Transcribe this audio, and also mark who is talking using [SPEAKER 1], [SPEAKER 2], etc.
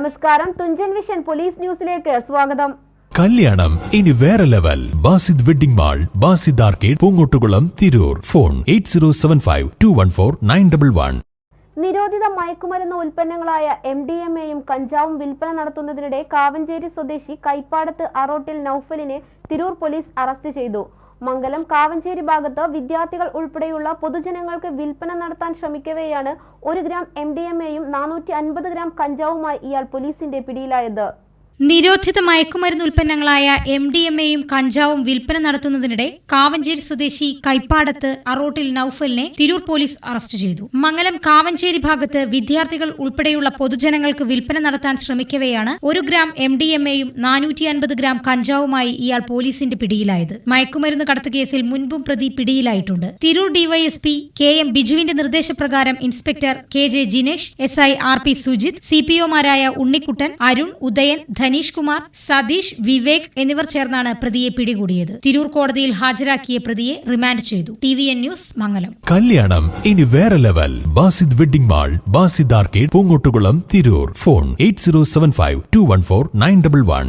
[SPEAKER 1] നമസ്കാരം. Thunchan vision police ന്യൂസിലേക്ക് സ്വാഗതം.
[SPEAKER 2] കല്യാണം. ഇനി വേറെ level. Basid wedding mall Basid arcade Poongottukulam Tirur. Phone eight zero seven five two one four nine double one.
[SPEAKER 1] നിരോധിത മയക്കുമരുന്ന് ഉൽപ്പന്നങ്ങളായ എം ഡി എം എയും കഞ്ചാവും വിൽപ്പന നടത്തുന്നതിനിടെ കാവഞ്ചേരി സ്വദേശി കൈപ്പാടത്ത് അറോട്ടിൽ നൌഫലിനെ തിരൂർ പോലീസ് അറസ്റ്റ് ചെയ്തു. മംഗലം കാവഞ്ചേരി ഭാഗത്ത് വിദ്യാർത്ഥികൾ ഉൾപ്പെടെയുള്ള പൊതുജനങ്ങൾക്ക് വിൽപ്പന നടത്താൻ ശ്രമിക്കവെയാണ് ഒരു ഗ്രാം എം ഡി എം എയും നാനൂറ്റി അൻപത് ഗ്രാം കഞ്ചാവുമായി ഇയാൾ പോലീസിന്റെ പിടിയിലായത്.
[SPEAKER 3] നിരോധിത മയക്കുമരുന്ന് ഉൽപ്പന്നങ്ങളായ എം ഡി എം എയും കഞ്ചാവും വിൽപ്പന നടത്തുന്നതിനിടെ കാവഞ്ചേരി സ്വദേശി കൈപ്പാടത്ത് അറോട്ടിൽ നൌഫലിനെ തിരൂർ പോലീസ് അറസ്റ്റ് ചെയ്തു. മംഗലം കാവഞ്ചേരി ഭാഗത്ത് വിദ്യാർത്ഥികൾ ഉൾപ്പെടെയുള്ള പൊതുജനങ്ങൾക്ക് വിൽപ്പന നടത്താൻ ശ്രമിക്കവെയാണ് ഒരു ഗ്രാം എം ഡി എം എയും നാനൂറ്റി അൻപത് ഗ്രാം കഞ്ചാവുമായി ഇയാൾ പോലീസിന്റെ പിടിയിലായത്. മയക്കുമരുന്ന് കടത്ത് കേസിൽ മുൻപും പ്രതി പിടിയിലായിട്ടുണ്ട്. തിരൂർ ഡിവൈഎസ്പി കെ എം ബിജുവിന്റെ നിർദ്ദേശപ്രകാരം inspector K J Jinesh S I R P Sujith C P ഒമാരായ Unnikuttan Arun Udayan Dhaneesh Kumar Satheesh Vivek എന്നിവർ ചേർന്നാണ് പ്രതിയെ പിടികൂടിയത്. തിരൂർ കോടതിയിൽ ഹാജരാക്കിയ പ്രതിയെ റിമാൻഡ് ചെയ്തു. T V N news Mangalam.
[SPEAKER 2] കല്യാണം ഇനി വേറെ level. Basid wedding mall Basid arcade Poongottukulam Tirur. Phone eight zero seven five two one four nine double one.